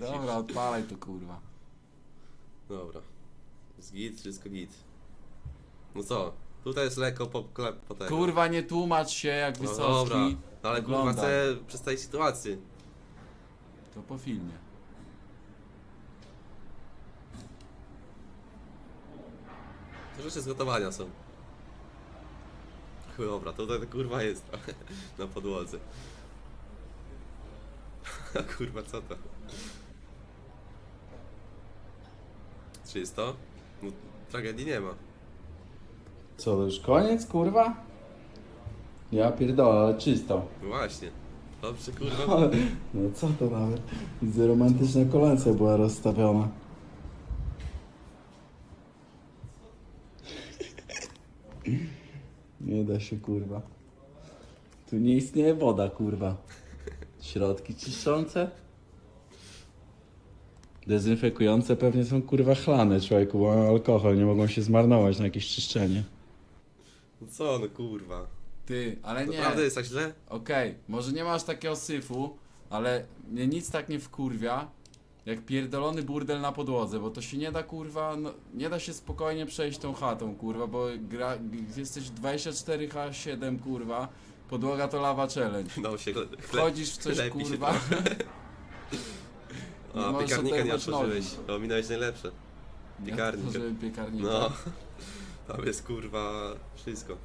Dobra, odpalaj to kurwa. Dobra. Z git, wszystko git. No co? Tutaj jest lekko po, klep, po tego. Kurwa, nie tłumacz się jak no Wysocki. dobra. No ale kurwa Oglądaj. chcę przedstawić sytuację. To po filmie. To rzeczy z gotowania są. Dobra, to tutaj kurwa jest na podłodze. A kurwa co to? Czysto? No, tragedii nie ma. Co, to już koniec, kurwa? Ja pierdolę, ale czysto. No właśnie. Dobrze kurwa. Ale, no co to nawet? Widzę, romantyczna kolancja była rozstawiona. Nie da się, kurwa. Tu nie istnieje woda, kurwa. Środki czyszczące? Dezynfekujące pewnie są, kurwa, chlane, człowieku, bo mają alkohol, nie mogą się zmarnować na jakieś czyszczenie. No co no kurwa. Ty, ale nie. Naprawdę jest tak źle? Okej, może nie masz takiego syfu, ale mnie nic tak nie wkurwia, jak pierdolony burdel na podłodze, bo to się nie da kurwa, no, nie da się spokojnie przejść tą chatą kurwa, bo gra, jesteś 24H7 kurwa, podłoga to lava challenge. Dał się chle, chle, Wchodzisz w coś się kurwa, Nie możesz piekarnika nie oderwać otworzyłeś. Ominąłeś najlepsze. ja Piekarnik. otworzyłem piekarnika. No. Tam jest kurwa wszystko.